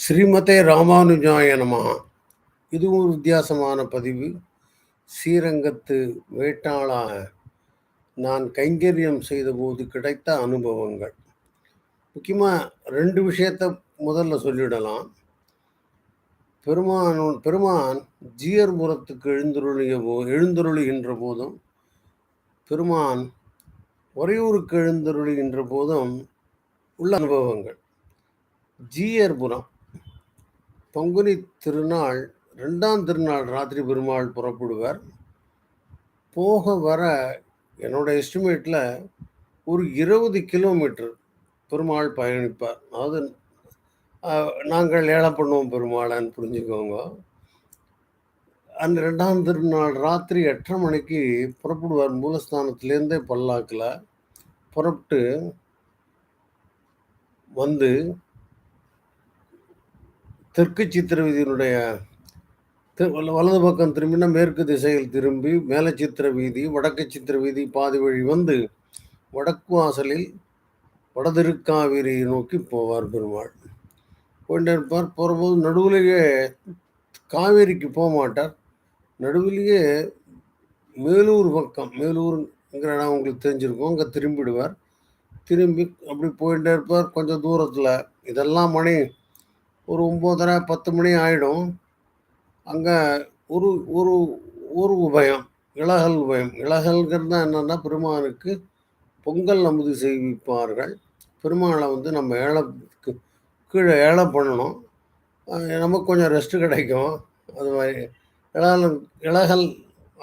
ஸ்ரீமதே ராமானுஜாய இதுவும் ஒரு வித்தியாசமான பதிவு. ஸ்ரீரங்கத்து வேட்டாளாக நான் கைங்கரியம் செய்தபோது கிடைத்த அனுபவங்கள். முக்கியமாக ரெண்டு விஷயத்த முதல்ல சொல்லிடலாம். பெருமான் பெருமான் ஜீயர்புரத்துக்கு எழுந்தருளிய போ எழுந்தருளுகின்ற போதும் பெருமான் உறையூருக்கு எழுந்தருளுகின்ற போதும் உள்ள அனுபவங்கள். ஜீயர்புரம். பங்குனி திருநாள் ரெண்டாம் திருநாள் ராத்திரி பெருமாள் புறப்படுவார். போக வர என்னோட எஸ்டிமேட்டில் ஒரு இருபது கிலோமீட்டர் பெருமாள் பயணிப்பார். அதாவது நாங்கள் ஏழை பண்ணுவோம் பெருமாளான்னு புரிஞ்சுக்கோங்க. அந்த ரெண்டாம் திருநாள் ராத்திரி எட்டரை மணிக்கு புறப்படுவார். மூலஸ்தானத்துலேருந்தே பல்லாக்கில் புறப்பட்டு வந்து தெற்கு சித்திர வீதியினுடைய வலது பக்கம் திரும்பினா மேற்கு திசையில் திரும்பி மேல சித்திர வீதி வடக்கு சித்திர வீதி பாதி வழி வந்து வடக்கு வாசலில் வடதிருக்காவிரியை நோக்கி போவார் பெருமாள். போயிட்டே இருப்பார். போகிறபோது நடுவுலேயே காவேரிக்கு போக மாட்டார். நடுவிலேயே மேலூர் பக்கம் மேலூருங்கிற இடம் உங்களுக்கு தெரிஞ்சிருக்கும். அங்கே திரும்பிடுவார். திரும்பி அப்படி போயிட்டே இருப்பார். கொஞ்சம் தூரத்தில் இதெல்லாம் மணி ஒரு ஒம்போதரை பத்து மணி ஆகிடும் அங்கே ஒரு ஒரு ஒரு உபயம் இலகல் உபயம். இலகல்கிறது தான் என்னென்னா பெருமானுக்கு பொங்கல் அமுது செய்விப்பார்கள். பெருமாளை வந்து நம்ம ஏழத்துக்கு கீழே ஏழை பண்ணணும். நமக்கு கொஞ்சம் ரெஸ்ட்டு கிடைக்கும். அது மாதிரி இலகல் இலகல்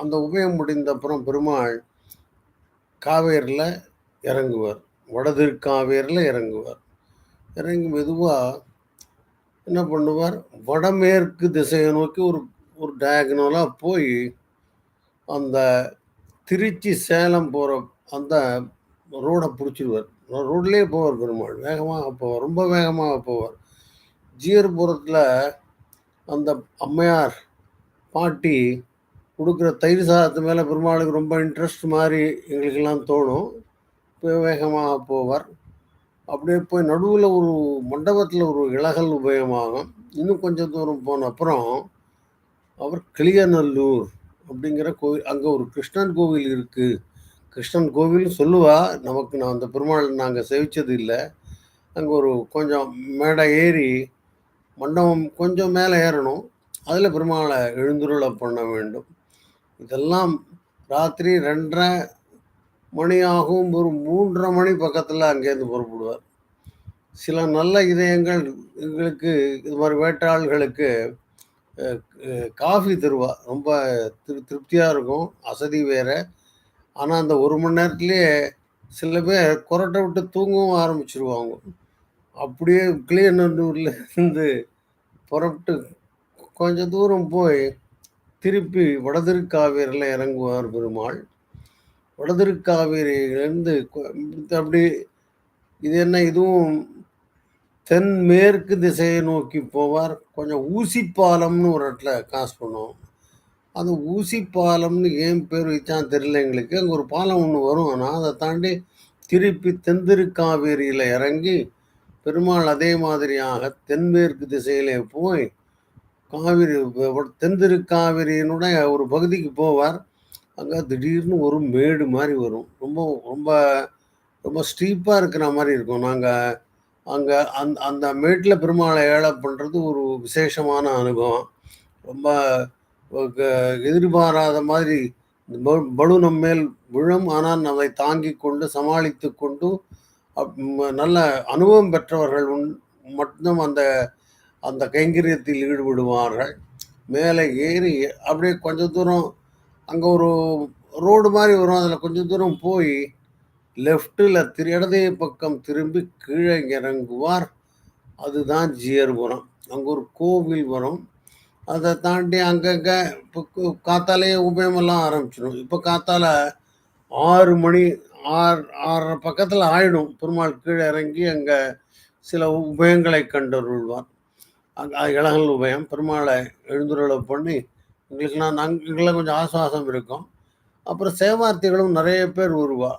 அந்த உபயம் முடிந்த அப்புறம் பெருமாள் காவேரியில் இறங்குவார். வடதிருக்காவேரியில் இறங்குவார். இறங்கி மெதுவாக என்ன பண்ணுவார்? வடமேற்கு திசையை நோக்கி ஒரு ஒரு டயக்னலாக போய் அந்த திருச்சி சேலம் போகிற அந்த ரோடை பிடிச்சிடுவார். ரோட்லேயே போவார் பெருமாள். வேகமாக போவார். ரொம்ப வேகமாக போவார். ஜீர்புரத்தில் அந்த அம்மையார் பாட்டி கொடுக்குற தயிர் சாதத்து மேலே பெருமாளுக்கு ரொம்ப இன்ட்ரெஸ்ட் மாதிரி எங்களுக்கெல்லாம் தோணும். வேகமாக போவார். அப்படியே போய் நடுவில் ஒரு மண்டபத்தில் ஒரு இலகல் உபயமாகும் இன்னும் கொஞ்சம் தூரம் போன அப்புறம் அவர் கிளியநல்லூர் அப்படிங்கிற கோவில் அங்கே ஒரு கிருஷ்ணன் கோவில் இருக்குது கிருஷ்ணன் கோவில் சொல்லுவா நமக்கு நான் அந்த பெருமாள் நாங்கள் சேவித்தது இல்லை. அங்கே ஒரு கொஞ்சம் மேடை ஏறி மண்டபம் கொஞ்சம் மேலே ஏறணும். அதில் பெருமாளை எழுந்துருளை பண்ண வேண்டும். இதெல்லாம் ராத்திரி ரெண்டரை மணியாகவும் ஒரு மூன்றரை மணி பக்கத்தில் அங்கேருந்து புறப்படுவார். சில நல்ல இதயங்கள் எங்களுக்கு இது மாதிரி வேட்டாள்களுக்கு காஃபி தருவா. ரொம்ப திரு திருப்தியாக இருக்கும். அசதி வேறு. ஆனால் அந்த ஒரு மணி நேரத்துலேயே சில பேர் கொரட்டை விட்டு தூங்கவும் ஆரம்பிச்சிருவாங்க. அப்படியே கிளியநல்லூர்ல இருந்து புறப்பட்டு கொஞ்சம் தூரம் போய் திருப்பி வடதிருக்காவேரியில் இறங்குவார் பெருமாள். வடதிருக்காவேரியிலேருந்து அப்படி இது என்ன இதுவும் தென்மேற்கு திசையை நோக்கி போவார். கொஞ்சம் ஊசிப்பாலம்னு ஒரு இடத்துல காசு பண்ணுவோம். அந்த ஊசிப்பாலம்னு ஏன் பேர் வச்சான் தெரியல எங்களுக்கு. அங்கே ஒரு பாலம் ஒன்று வரும். ஆனால் அதை தாண்டி திருப்பி தென்திருக்காவேரியில் இறங்கி பெருமாள் அதே மாதிரியாக தென்மேற்கு திசையிலே போய் காவிரி வ- தென்திருக்காவிரியினுடைய ஒரு பகுதிக்கு போவார். அங்கே திடீர்னு ஒரு மேடு மாதிரி வரும். ரொம்ப ரொம்ப ரொம்ப ஸ்டீப்பாக இருக்கிற மாதிரி இருக்கும். நாங்கள் அங்கே அந் அந்த மேட்டில் பெருமாளை ஏழை பண்ணுறது ஒரு விசேஷமான அனுபவம். ரொம்ப க- எதிர்பாராத மாதிரி இந்த ப- பலு நம்ம மேல் விழும். ஆனால் அதை தாங்கி கொண்டு சமாளித்து கொண்டு நல்ல அனுபவம் பெற்றவர்கள் உன்- மட்டும் அந்த அந்த கைங்கரியத்தில் ஈடுபடுவார்கள். மேலே ஏறி அப்படியே கொஞ்ச தூரம் அங்கே ஒரு ரோடு மாதிரி வரும். அதில் கொஞ்சம் தூரம் போய் லெஃப்ட்டில் திரு இடதே பக்கம் திரும்பி கீழே இறங்குவார். அதுதான் ஜியர்புரம். அங்கே ஒரு கோவில் வரும். அதை தாண்டி அங்கங்கே இப்போ காத்தாலேயே உபயமெல்லாம் ஆரம்பிச்சிடும். இப்போ காத்தால ஆறு மணி ஆறு ஆறரை பக்கத்தில் ஆயிடும். பெருமாள் கீழே இறங்கி அங்கே சில உபயங்களை கண்டருள்வார். அங்கே இளகல் உபயம். பெருமாளை எழுந்துருளை பண்ணி எங்களுக்குலாம் நாங்கள் எங்களுக்கெல்லாம் கொஞ்சம் ஆசுவாசம் இருக்கும். அப்புறம் சேவார்த்திகளும் நிறைய பேர் வருவா.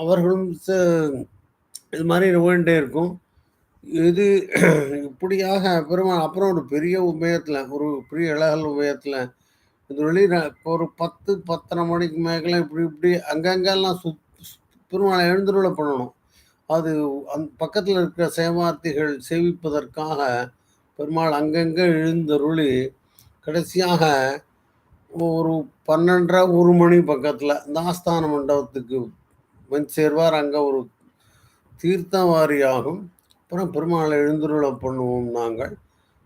அவர்களும் இது மாதிரி வேண்டே இருக்கும். இது இப்படியாக பெருமாள் அப்புறம் ஒரு பெரிய உபயத்தில் ஒரு பெரிய இலகல் உபயத்தில் இந்த வெளியில ஒரு பத்து பத்தரை மணிக்கு மேகலாம் இப்படி இப்படி அங்கங்கெல்லாம் சுத் பெருமாளை எழுந்துருளை பண்ணணும். அது அந் பக்கத்தில் இருக்கிற சேவார்த்திகள் சேவிப்பதற்காக, பெருமாள் அங்கங்கே எழுந்தருளி, கடைசியாக ஒரு 12:30, 1 மணி பக்கத்தில் இந்த ஆஸ்தான மண்டபத்துக்கு வந்து சேர்வார். அங்கே ஒரு தீர்த்தவாரியாகும். அப்புறம் பெருமாளை எழுந்துருளை பண்ணுவோம் நாங்கள்.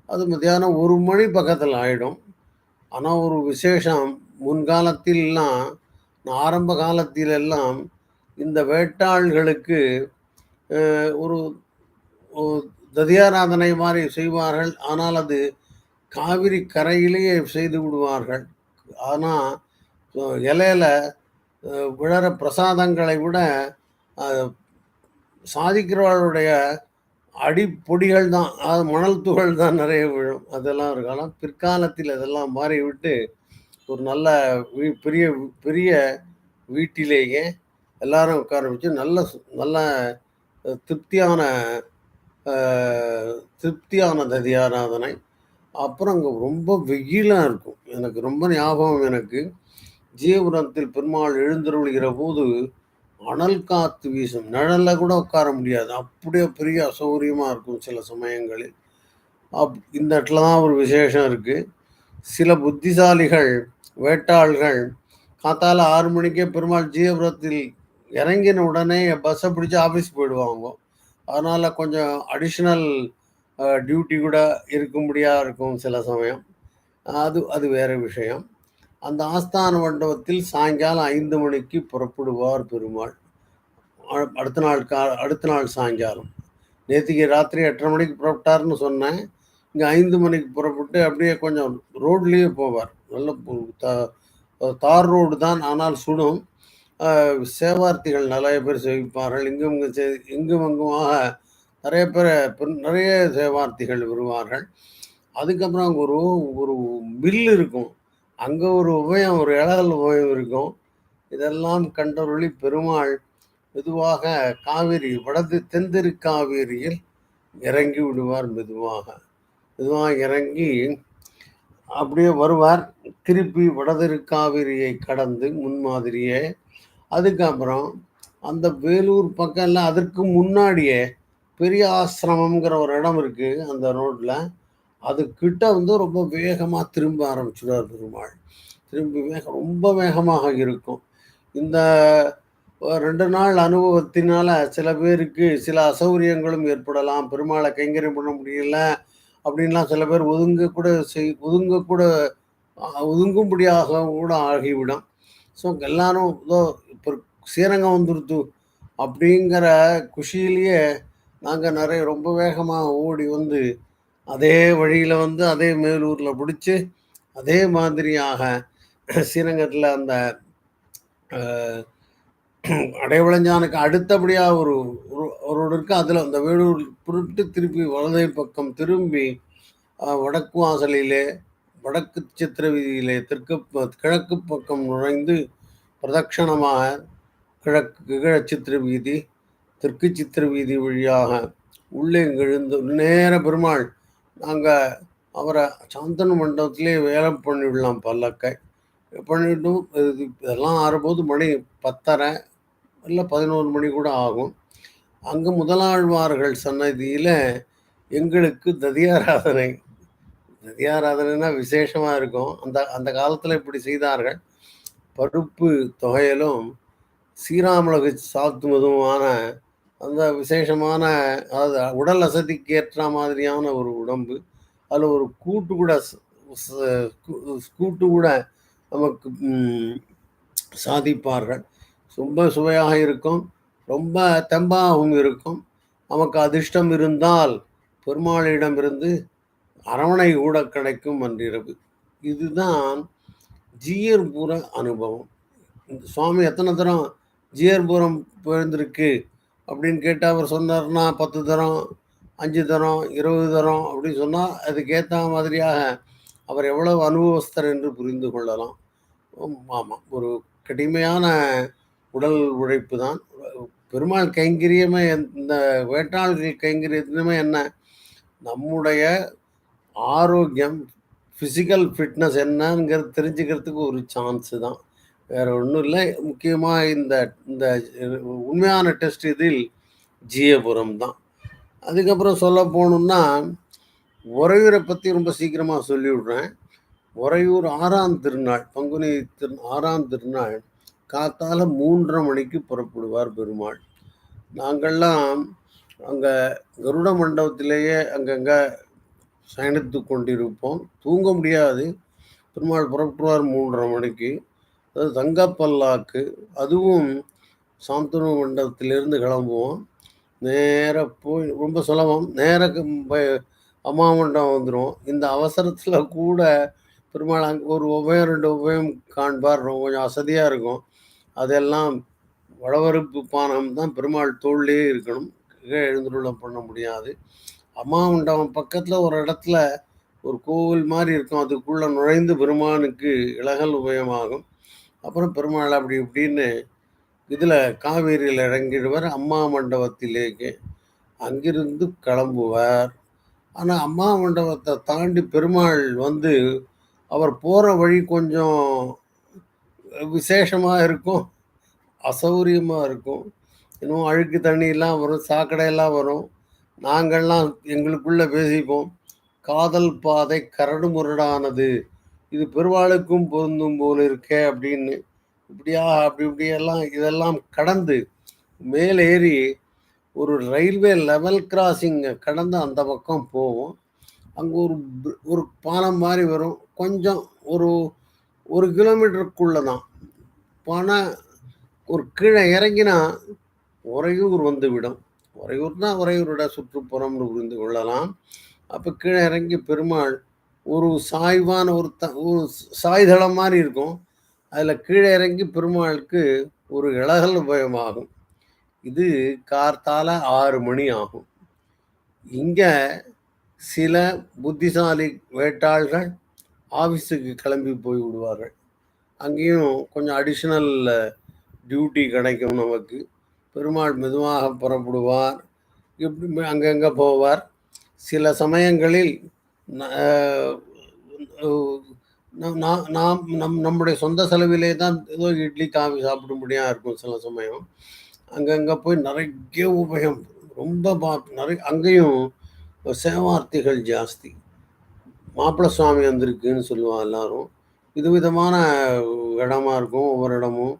அது மத்தியானம் ஒரு மணி பக்கத்தில் ஆகிடும் ஆனால் ஒரு விசேஷம், முன்காலத்தில்லாம் ஆரம்ப காலத்திலெல்லாம் இந்த வேட்டாள்களுக்கு ஒரு ததியாராதனை மாதிரி செய்வார்கள். ஆனால் அது காவிரி கரையிலேயே செய்து விடுவார்கள். ஆனால் இலையில விழற பிரசாதங்களை விட, சாதிக்கிறவர்களுடைய அடிப்பொடிகள் தான், அதாவது மணல் துகள் தான் நிறைய விழும். அதெல்லாம் ஒரு காலம். பிற்காலத்தில் அதெல்லாம் மாறிவிட்டு, ஒரு நல்ல பெரிய பெரிய வீட்டிலேயே எல்லாரும் உட்கார வச்சு நல்ல சு நல்ல திருப்தியான திருப்தியான ததியாராதனை. அப்புறம் அங்கே ரொம்ப வெயிலாக இருக்கும். எனக்கு ரொம்ப ஞாபகம் எனக்கு. ஜீவபுரத்தில் பெருமாள் எழுந்தருளுகிறபோது, அனல் காத்து வீசும். நிழலில் கூட உட்கார முடியாது. அப்படியே பெரிய அசௌகரியமாக இருக்கும் சில சமயங்களில். அப் இந்த இடத்துல தான் ஒரு விசேஷம் இருக்குது சில புத்திசாலிகள், வேட்டாள்கள் காத்தால ஆறு மணிக்கே பெருமாள் ஜீயபுரத்தில் இறங்கின உடனே பஸ்ஸை பிடிச்சி ஆஃபீஸ் போயிடுவாங்க. அதனால் கொஞ்சம் அடிஷ்னல் டியூட்டி கூட இருக்கும்படியா இருக்கும் சில சமயம். அது அது வேறு விஷயம். அந்த ஆஸ்தான மண்டபத்தில் சாயங்காலம் ஐந்து மணிக்கு புறப்படுவார் பெருமாள். அடுத்த நாள் கா அடுத்த நாள் சாயங்காலம். நேற்றுக்கு ராத்திரி 8:30 மணிக்கு புறப்பட்டார்னு சொன்னேன். இங்கே ஐந்து மணிக்கு புறப்பட்டு அப்படியே கொஞ்சம் ரோட்லேயே போவார். நல்ல த தார் ரோடு தான். ஆனால் சுடும். சேவார்த்திகள் நிறைய பேர் சேவிப்பார்கள். இங்கும் இங்கும் இங்கும் அங்குமாக நிறைய பேர் நிறைய சேவார்த்திகள் வருவார்கள். அதுக்கப்புறம் அங்கே ஒரு ஒரு மில் இருக்கும். அங்கே ஒரு உபயம், ஒரு இளகல் உபயம் இருக்கும். இதெல்லாம் கண்டருளி பெருமாள் மெதுவாக காவிரி வடது தென்திரு காவேரியில் இறங்கி விடுவார் மெதுவாக. மெதுவாக இறங்கி அப்படியே வருவார். திருப்பி வடதிரு காவிரியை கடந்து முன்மாதிரியே, அதுக்கப்புறம் அந்த வேலூர் பக்கம் இல்ல அதற்கு முன்னாடியே பெரிய ஆசிரமம்ங்கிற ஒரு இடம் இருக்கு அந்த ரோட்ல. அது கிட்ட வந்து ரொம்ப வேகமாக திரும்ப ஆரம்பிச்சிடுவார் பெருமாள். திரும்பி வேகம் ரொம்ப வேகமாக இருக்கும். இந்த ரெண்டு நாள் அனுபவத்தினால சில பேருக்கு சில அசௌகரியங்களும் ஏற்படலாம். பெருமாளை கைங்கரியம் பண்ண முடியல அப்படின்லாம் சில பேர் ஒதுங்க கூட செய் ஒதுங்க கூட ஒதுங்கும்படியாக கூட ஆகிவிடும். ஸோ எல்லாரும் இதோ இப்போ ஸ்ரீரங்கம் வந்துருத்து அப்படிங்கிற குஷியிலேயே நாங்கள் நிறைய ரொம்ப வேகமாக ஓடி வந்து, அதே வழியில் வந்து அதே மேலூரில் பிடிச்சி அதே மாதிரியாக ஸ்ரீரங்கத்தில் அந்த அ அடுத்தபடியாக ஒரு ஒரு ஒரு ரோடு இருக்கு. அந்த வேலூர் புருட்டு திருப்பி வலதை பக்கம் திரும்பி, வடக்கு வாசலிலே, வடக்கு சித்திர வீதியிலே தெற்கு ப கிழக்கு பக்கம் நுழைந்து, பிரதட்சணமாக கிழக்கு கிழச்சித்திர வீதி, தெற்கு சித்திர வீதி வழியாக உள்ளே எழுந்து நேர பெருமாள் நாங்கள் அவரை சாந்தனு மண்டபத்திலே வேலை பண்ணிவிடலாம் பல்லக்கை. பண்ணிவிட்டும் இது இதெல்லாம் ஆறபோது மணி பத்தரை இல்லை பதினோரு மணி கூட ஆகும். அங்கே முதலாழ்வார்கள் சன்னதியில் எங்களுக்கு ததியாராதனை. ததியாராதனைனா விசேஷமாக இருக்கும். அந்த அந்த காலத்தில் இப்படி செய்தார்கள். பருப்பு தொகையிலும் சீராமிளகு சாத்துவதுமான அந்த விசேஷமான அதாவது உடல் அசதிக்கு ஏற்ற மாதிரியான ஒரு உடம்பு. அதில் ஒரு கூட்டு கூட கூட்டு கூட நமக்கு சாதிப்பார்கள். ரொம்ப சுவையாக இருக்கும். ரொம்ப தெம்பாகவும் இருக்கும். நமக்கு அதிர்ஷ்டம் இருந்தால், பெருமாளிடமிருந்து அரவணை கூட கிடைக்கும் அன்றிரவு. இதுதான் ஜீயர்புர அனுபவம். சுவாமி எத்தனை தரம் ஜீயர்புரம் போயிருந்திருக்கு அப்படின்னு கேட்டு அவர் சொன்னார்னா 10 தரம், அஞ்சு தரம், 20 தரம் அப்படின்னு சொன்னால் அதுக்கேற்ற மாதிரியாக அவர் எவ்வளவு அனுபவஸ்தர் என்று புரிந்து கொள்ளலாம். ஆமாம் ஒரு கடுமையான உடல் உழைப்பு தான். பெருமாள் கைங்கரியமே இந்த வேட்டாள்கள் கைங்கரியத்திலுமே என்ன நம்முடைய ஆரோக்கியம் ஃபிசிக்கல் ஃபிட்னஸ் என்னங்கிறது தெரிஞ்சுக்கிறதுக்கு ஒரு சான்ஸு தான் வேற ஒன்றும் இல்லை. முக்கியமாக இந்த இந்த உண்மையான டெஸ்ட் இதில் ஜியபுரம் தான். அதுக்கப்புறம் சொல்ல போகணுன்னா உறையூரை பற்றி ரொம்ப சீக்கிரமாக சொல்லிவிடுறேன். உறையூர் ஆறாம் திருநாள் பங்குனி திரு ஆறாம் திருநாள் காத்தால மூன்றரை மணிக்கு புறப்படுவார் பெருமாள். நாங்கள்லாம் அங்கே கருட மண்டபத்திலேயே அங்கங்கே சயனித்து கொண்டிருப்போம். தூங்க முடியாது. பெருமாள் புறப்படுவார் மூன்றரை மணிக்கு. அது தங்கப்பல்லாக்கு அதுவும் சாந்தனு மண்டபத்திலிருந்து கிளம்புவோம். நேராக போய் ரொம்ப சுலபம். நேராக அம்மா மண்டபம் வந்துடும் இந்த அவசரத்தில் கூட பெருமாள் அங்கே ஒரு உபயம் ரெண்டு உபயம் காண்பார். ரொம்ப கொஞ்சம் அசதியாக இருக்கும். அதெல்லாம் வடவருப்பு பானம் தான் பெருமாள் தோல்லே இருக்கணும். எழுந்துள்ள பண்ண முடியாது. அம்மா மண்டபம் பக்கத்தில் ஒரு இடத்துல ஒரு கோவில் மாதிரி இருக்கும். அதுக்குள்ளே நுழைந்து பெருமானுக்கு இலகல் உபயமாகும். அப்புறம் பெருமாள் அப்படி இப்படின்னு இதில் காவேரியில் இறங்கிடுவார். அம்மா மண்டபத்திலேக்கு அங்கிருந்து கிளம்புவார். ஆனால் அம்மா மண்டபத்தை தாண்டி பெருமாள் வந்து அவர் போகிற வழி கொஞ்சம் விசேஷமாக இருக்கும் அசௌரியமாக இருக்கும். இன்னும் அழுக்கு தண்ணியெல்லாம் வரும் சாக்கடையெல்லாம் வரும். நாங்கள்லாம் எங்களுக்குள்ளே பேசிப்போம். காதல் பாதை கரடு முரடானது இது பெருவாளுக்கும் பொருந்தும் போல இருக்கே அப்படின்னு இப்படியா அப்படி இப்படியெல்லாம் இதெல்லாம் கடந்து மேலேறி ஒரு ரயில்வே லெவல் கிராசிங்கை கடந்து அந்த பக்கம் போவோம். அங்கே ஒரு ஒரு பாலம் மாதிரி வரும். கொஞ்சம் ஒரு ஒரு கிலோமீட்டருக்குள்ளே தான். போனால் ஒரு கீழே இறங்கினா உறையூர் வந்து விடும். உறையூர் தான் உறையூரோட சுற்றுப்புறம்னு புரிந்து கொள்ளலாம். அப்போ கீழே இறங்கி பெருமாள் ஒரு சாய்வான ஒரு த ஒரு சாய்தளம் மாதிரி இருக்கும். அதில் கீழே இறங்கி பெருமாளுக்கு ஒரு இலகல் உபயமாகும். இது கார்த்தால ஆறு மணி ஆகும். இங்கே சில புத்திசாலி வேட்டாள்கள் ஆஃபீஸுக்கு கிளம்பி போய் விடுவார்கள். அங்கேயும் கொஞ்சம் அடிஷ்னல் டியூட்டி கிடைக்கும் நமக்கு. பெருமாள் மெதுவாக புறப்படுவார். இப்படி அங்கங்கே போவார். சில சமயங்களில் நாம் நம் நம்முடைய சொந்த செலவிலே தான் ஏதோ இட்லி காஃபி சாப்பிட இருக்கும் சில சமயம். அங்கங்கே போய் நிறைய உபயம். ரொம்ப பா நிறைய அங்கேயும் சேவார்த்திகள் ஜாஸ்தி. மாப்பிள்ள சுவாமி வந்திருக்குன்னு சொல்லுவாங்க எல்லாரும். இது விதமான இடமா இருக்கும் ஒவ்வொரு இடமும்.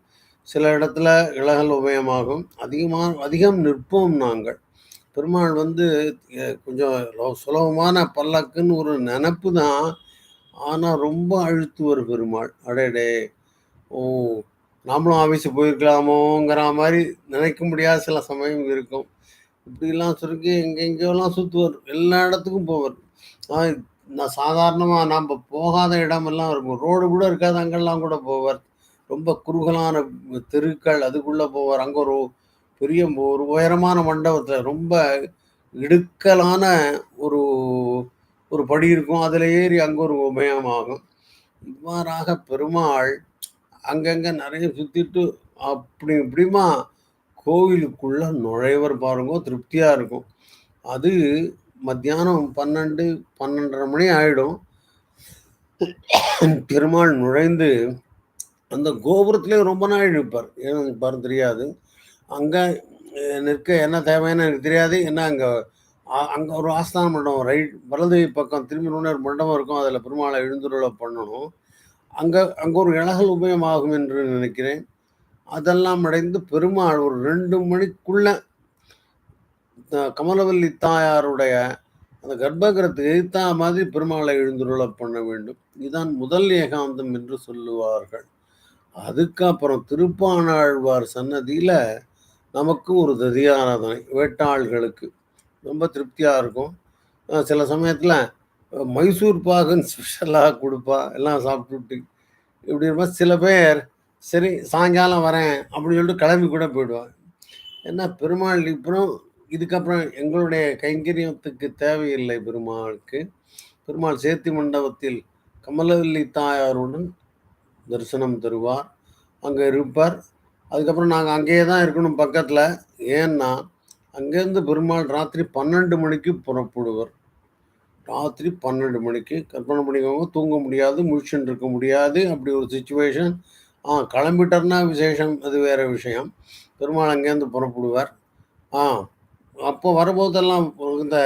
சில இடத்துல இலகல் உபயமாகும். அதிகமாக அதிகம் நிற்போம் நாங்கள். பெருமாள் வந்து கொஞ்சம் சுலபமான பல்லக்குன்னு ஒரு நினப்பு தான். ஆனால் ரொம்ப அழுத்துவர் பெருமாள். அடேடே! ஓ நாமளும் ஆஃபீஸு போயிருக்கலாமோங்கிற மாதிரி நினைக்க முடியாத சில சமயம் இருக்கும். இப்படிலாம் சுருக்கி எங்கெங்கெல்லாம் சுற்றுவார் எல்லா இடத்துக்கும் போவார். நான் சாதாரணமாக நாம் போகாத இடமெல்லாம் இருக்கும். ரோடு கூட இருக்காது அங்கெல்லாம் கூட போவார். ரொம்ப குறுகலான தெருக்கள் அதுக்குள்ளே போவார். அங்கே ஒரு பெரிய ஒரு உயரமான மண்டபத்தில் ரொம்ப இடுக்கலான ஒரு ஒரு படி இருக்கும். அதில் ஏறி அங்கே ஒரு உபயமாகும் இவ்வாறாக பெருமாள் அங்கங்கே நிறைய சுற்றிட்டு அப்படி இப்படிமா கோவிலுக்குள்ளே நுழைவர் பாருங்க திருப்தியாக இருக்கும். அது மத்தியானம் பன்னெண்டு பன்னெண்டரை மணி ஆகிடும் பெருமாள் நுழைந்து அந்த கோபுரத்துலேயே ரொம்ப நாள் இழுப்பார் ஏன்னு பாரு தெரியாது. அங்கே நிற்க என்ன தேவைன்னு எனக்கு தெரியாது. என்ன அங்கே அங்கே ஒரு ஆஸ்தான மண்டபம் ரைட் வலது பக்கம் திரும்பி ஒரு மண்டபம் இருக்கும். அதில் பெருமாளை எழுந்துருளை பண்ணணும். அங்கே அங்கே ஒரு இலகல் உபயமாகும் என்று நினைக்கிறேன். அதெல்லாம் அடைந்து பெருமாள் ஒரு ரெண்டு மணிக்குள்ள கமலவல்லி தாயாருடைய அந்த கர்ப்பகிரத்துக்கு எதிர்த்தா மாதிரி பெருமாளை எழுந்துருள பண்ண வேண்டும். இதுதான் முதல் ஏகாந்தம் என்று சொல்லுவார்கள். அதுக்கப்புறம் திருப்பானாழ்வார் சன்னதியில் நமக்கு ஒரு ததியாராதனை வேட்டாள்களுக்கு. ரொம்ப திருப்தியாக இருக்கும். சில சமயத்தில் மைசூர் பாகன் ஸ்பெஷலாக கொடுப்பா எல்லாம் சாப்பிட்டுட்டு. இப்படி இருப்பா சில பேர் சரி சாயங்காலம் வரேன் அப்படின்னு சொல்லிட்டு கிளம்பி கூட போயிடுவாங்க. ஏன்னா பெருமாள் இப்புறம் இதுக்கப்புறம் எங்களுடைய கைங்கரியத்துக்கு தேவையில்லை பெருமாளுக்கு. பெருமாள் சேர்த்தி மண்டபத்தில் கமலவல்லி தாயாருடன் தரிசனம் தருவார். அங்கே இருப்பார். அதுக்கப்புறம் நாங்கள் அங்கேயே தான் இருக்கணும் பக்கத்தில் ஏன்னா, அங்கேருந்து பெருமாள் ராத்திரி 12 மணிக்கு புறப்படுவர். ராத்திரி 12 மணிக்கு கற்பனை பண்ணிக்கோங்க. தூங்க முடியாது, முழிச்சுண்டு இருக்க முடியாது. அப்படி ஒரு சுச்சுவேஷன் ஆ கிளம்பிட்டார்னா விசேஷம். அது வேற விஷயம். பெருமாள் அங்கேருந்து புறப்படுவார். ஆ அப்போ வரும்போதெல்லாம் இந்த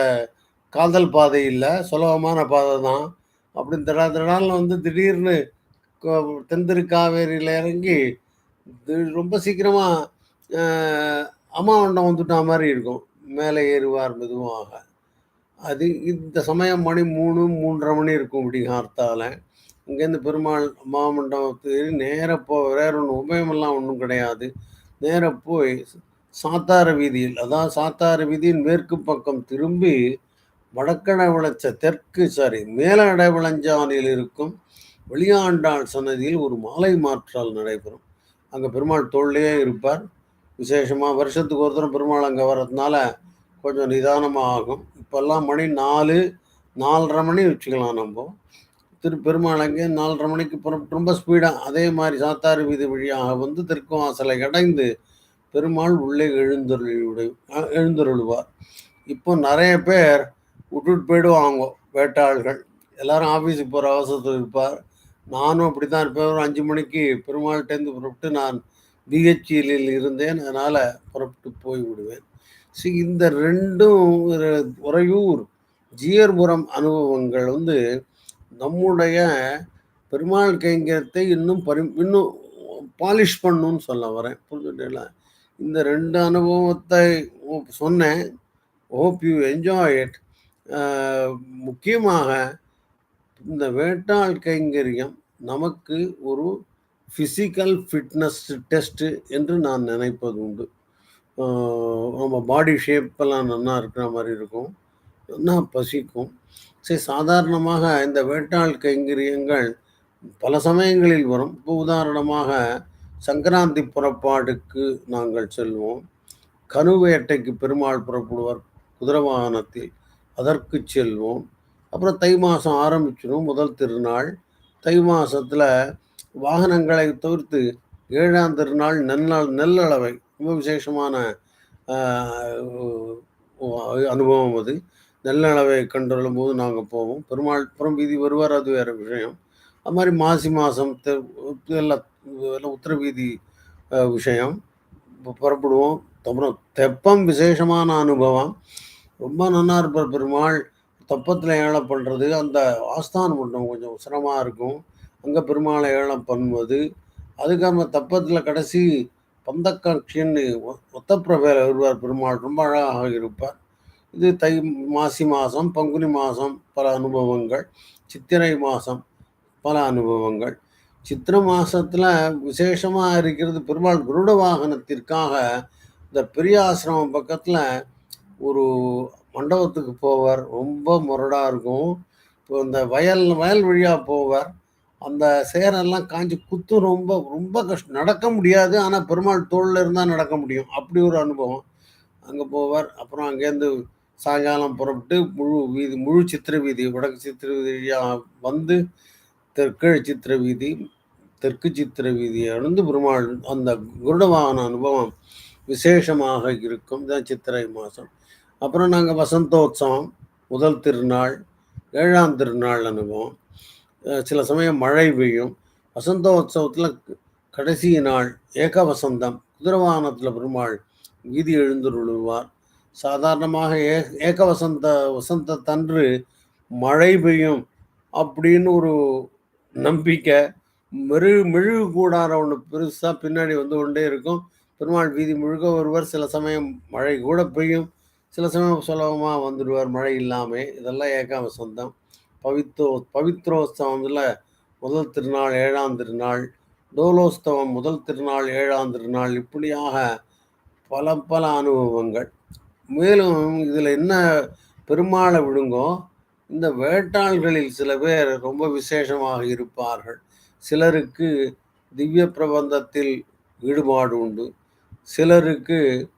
காதல் பாதை இல்லை சுலபமான பாதை தான். அப்படி திடா தடால்னு வந்து திடீர்னு தென்திருக்காவேரியில் இறங்கி, ரொம்ப சீக்கிரமாக அம்மாவண்டம் வந்துட்டா மாதிரி இருக்கும். மேலே ஏறுவார் மெதுவாக. அது இந்த சமயம் மணி 3, 3:30 மணி இருக்கும் விடிகார்த்தால. இங்கேருந்து பெருமாள் மாமண்டபத்துக்கு நேராக போ வேற ஒன்று உபயமெல்லாம் ஒன்றும் கிடையாது. நேராக போய் சாத்தார வீதியில், அதான் சாத்தார வீதியின் மேற்கு பக்கம் திரும்பி, வடக்கடை விளைச்ச தெற்கு சாரி மேல அடவிளஞ்சானில் இருக்கும் வெளியாண்டாள் சன்னதியில் ஒரு மாலை மாற்றால் நடைபெறும். அங்கே பெருமாள் தோல்லையே இருப்பார். விசேஷமாக வருஷத்துக்கு ஒரு தடவ பெருமாள் அங்கே வர்றதுனால, கொஞ்சம் நிதானமாக ஆகும். இப்போல்லாம் மணி 4, 4:30 மணி வச்சுக்கலாம் நம்ம திரு பெருமாள் அங்கே நாலரை மணிக்கு புறப்பட்டு ரொம்ப ஸ்பீடாக அதே மாதிரி சாத்தாறு வீதி வழியாக வந்து திருக்குவாசலை அடைந்து, பெருமாள் உள்ளே எழுந்தருளிவிடு அ எழுந்தருளுவார். இப்போ நிறைய பேர் விட்டுட்டு போயிடுவாங்க வேட்டாள்கள். எல்லாரும் ஆஃபீஸுக்கு போகிற அவசரத்தில் இருப்பார். நானும் அப்படித்தான் இருப்பேன். ஒரு அஞ்சு மணிக்கு பெருமாள்கிட்டேருந்து புறப்பட்டு நான் பிஹெச்இஎல்லில் இருந்தேன். அதனால் புறப்பட்டு போய்விடுவேன். ஸோ இந்த ரெண்டும் உறையூர், ஜீயர்புரம் அனுபவங்கள் வந்து நம்முடைய பெருமாள் கைங்கரத்தை இன்னும் பரி இன்னும் பாலிஷ் பண்ணுன்னு சொல்ல வரேன். புரிஞ்சுட்டீங்களா இந்த ரெண்டு அனுபவத்தை சொன்னேன். Hope you enjoy it. முக்கியமாக இந்த வேட்டாள் கைங்கரியம் நமக்கு ஒரு ஃபிசிக்கல் ஃபிட்னஸ் டெஸ்ட்டு என்று நான் நினைப்பது உண்டு. நம்ம பாடி ஷேப்பெல்லாம் நல்லா இருக்கிற மாதிரி இருக்கும். நல்லா பசிக்கும். சரி சாதாரணமாக இந்த வேட்டாள் கைங்கரியங்கள் பல சமயங்களில் வரும். இப்போ உதாரணமாக சங்கராந்தி புறப்பாடுக்கு நாங்கள் செல்வோம். கனுவேட்டைக்கு பெருமாள் புறப்படுவார் குதிரவாகனத்தில் அதற்கு செல்வோம். அப்புறம் தை மாதம் ஆரம்பிச்சிடும் முதல் திருநாள். தை மாதத்தில் வாகனங்களை தவிர்த்து ஏழாம் திருநாள் நெல்நாள் நெல்லளவை ரொம்ப விசேஷமான அனுபவம் அது. நெல்லளவை கண்டருளும்போது நாங்கள் போவோம். பெருமாள் புறம் வீதி வருவார். அது வேற விஷயம். அது மாதிரி மாசி மாதம் தெ எல்லாம் எல்லாம் உத்தர வீதி விஷயம். புறப்படுவோம். அப்புறம் தெப்பம் விசேஷமான அனுபவம். ரொம்ப நன்னா இருப்பார் பெருமாள். தெப்பத்துல ஏழம் பண்ணுறது அந்த ஆஸ்தானம் மண்டபம் கொஞ்சம் உசரமாக இருக்கும். அங்கே பெருமாளை ஏழை பண்ணுவது. அதுக்காக தப்பத்தில் கடைசி பந்தக்காட்சின்னு ஒ வருவார் பெருமாள். ரொம்ப அழகாக இருப்பார். இது தை மாசி மாதம் பங்குனி மாதம் பல அனுபவங்கள். சித்திரை மாதம் பல அனுபவங்கள். சித்திரை மாதத்தில் விசேஷமாக இருக்கிறது பெருமாள் குருட வாகனத்திற்காக இந்த பெரியாசிரமம் பக்கத்தில் ஒரு மண்டபத்துக்கு போவார். ரொம்ப முரடாக இருக்கும். இப்போ இந்த வயல் வயல் வழியாக போவார். அந்த சேரெல்லாம் காஞ்சி குத்தும் ரொம்ப ரொம்ப கஷ்டம். நடக்க முடியாது. ஆனால் பெருமாள் தோளில் இருந்தால் நடக்க முடியும். அப்படி ஒரு அனுபவம். அங்கே போவார். அப்புறம் அங்கேருந்து சாயங்காலம் புறப்பட்டு முழு வீதி முழு சித்திரை வீதி, வடக்கு சித்திர வீதியாக வந்து தெற்கு சித்திரை வீதி, தெற்கு சித்திர வீதியை அடைந்து பெருமாள் அந்த கருட வாகன அனுபவம் விசேஷமாக இருக்கும். தான் சித்திரை மாதம் அப்புறம் நாங்கள் வசந்தோத்சவம், முதல் திருநாள், ஏழாம் திருநாள் அனுபவம். சில சமயம் மழை பெய்யும். வசந்தோத்சவத்தில் கடைசி நாள் ஏக வசந்தம். குதிரவாகனத்தில் பெருமாள் வீதி எழுந்தருளுவார். சாதாரணமாக ஏ ஏக வசந்த வசந்தத்தன்று மழை பெய்யும் அப்படின்னு ஒரு நம்பிக்கை. மெருகு மெழுகு கூடாரம் ஒன்று பெருசாக பின்னாடி வந்து கொண்டே இருக்கும். பெருமாள் வீதி முழுக்க வருவார். சில சமயம் மழை கூட பெய்யும். சில சமயம் சுலபமாக வந்துடுவார் மழை இல்லாமல் இதெல்லாம் ஏக சொந்தம் பவித்தோ பவித்ரோத்சவம்ல முதல் திருநாள், ஏழாம் திருநாள், டோலோஸ்தவம் முதல் திருநாள், ஏழாம் திருநாள் இப்படியாக பல பல அனுபவங்கள். மேலும் இதில் என்ன பெருமாளை விடுங்கோ, இந்த வேட்டாள்களில் சில பேர் ரொம்ப விசேஷமாக இருப்பார்கள். சிலருக்கு திவ்ய பிரபந்தத்தில் ஈடுபாடு உண்டு. சிலருக்கு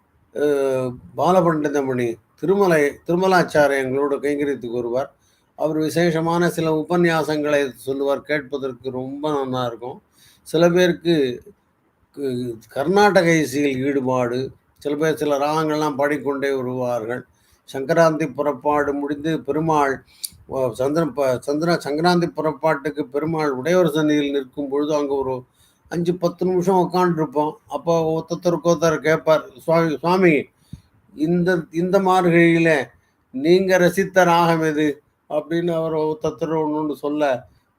பாலபண்டிதமணி திருமலை திருமலாச்சாரியங்களோடு எங்களோட கூறுவார் வருவார். அவர் விசேஷமான சில உபன்யாசங்களை சொல்லுவார். கேட்பதற்கு ரொம்ப நல்லா இருக்கும். சில பேருக்கு கர்நாடக இசையில் ஈடுபாடு. சில பேர் சில ராகங்கள்லாம் பாடிக்கொண்டே வருவார்கள். சங்கராந்தி புறப்பாடு முடிந்து பெருமாள் சந்திர ப சந்திர சங்கராந்தி புறப்பாட்டுக்கு பெருமாள் உடையவர் சன்னியில் நிற்கும் பொழுது, அங்கே ஒரு 5, 10 நிமிஷம் உட்காந்துருப்போம். அப்போ ஒருத்தருக்கு ஒருத்தர் கேட்பார். "சுவாமி சுவாமி இந்த இந்த மார்கழியில் நீங்கள் ரசித்த ராகம் எது?" அப்படின்னு அவர் ஒருத்தர் ஒன்று சொல்ல,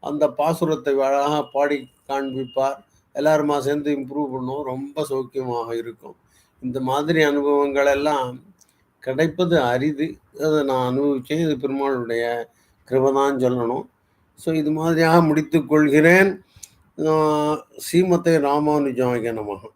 அந்த பாசுரத்தை அழகாக பாடி காண்பிப்பார். எல்லாருமா சேர்ந்து இம்ப்ரூவ் பண்ணுவோம். ரொம்ப சௌக்கியமாக இருக்கும். இந்த மாதிரி அனுபவங்கள் எல்லாம் கிடைப்பது அரிது. அதை நான் அனுபவிச்சேன். இது பெருமாளுடைய கிருபதான் சொல்லணும். ஸோ இது மாதிரியாக முடித்து கொள்கிறேன். ஸ்ரீமத்தை ராமானுஜாய நமகம்